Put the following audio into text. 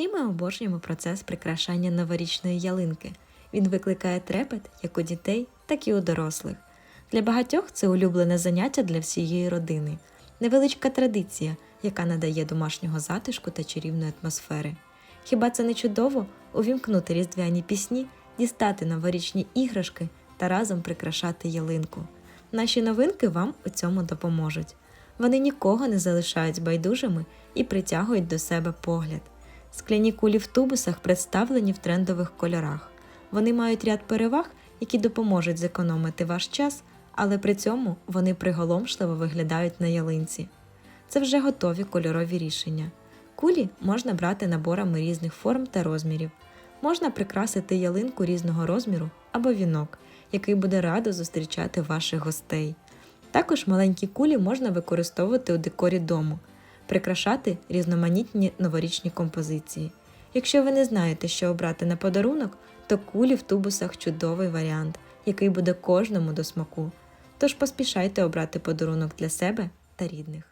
Всі ми обожнюємо процес прикрашання новорічної ялинки. Він викликає трепет як у дітей, так і у дорослих. Для багатьох це улюблене заняття для всієї родини, невеличка традиція, яка надає домашнього затишку та чарівної атмосфери. Хіба це не чудово увімкнути різдвяні пісні, дістати новорічні іграшки та разом прикрашати ялинку? Наші новинки вам у цьому допоможуть. Вони нікого не залишають байдужими і притягують до себе погляд. Скляні кулі в тубусах представлені в трендових кольорах. Вони мають ряд переваг, які допоможуть зекономити ваш час, але при цьому вони приголомшливо виглядають на ялинці. Це вже готові кольорові рішення. Кулі можна брати наборами різних форм та розмірів. Можна прикрасити ялинку різного розміру або вінок, який буде радо зустрічати ваших гостей. Також маленькі кулі можна використовувати у декорі дому, прикрашати різноманітні новорічні композиції. Якщо ви не знаєте, що обрати на подарунок, то кулі в тубусах чудовий варіант, який буде кожному до смаку. Тож поспішайте обрати подарунок для себе та рідних.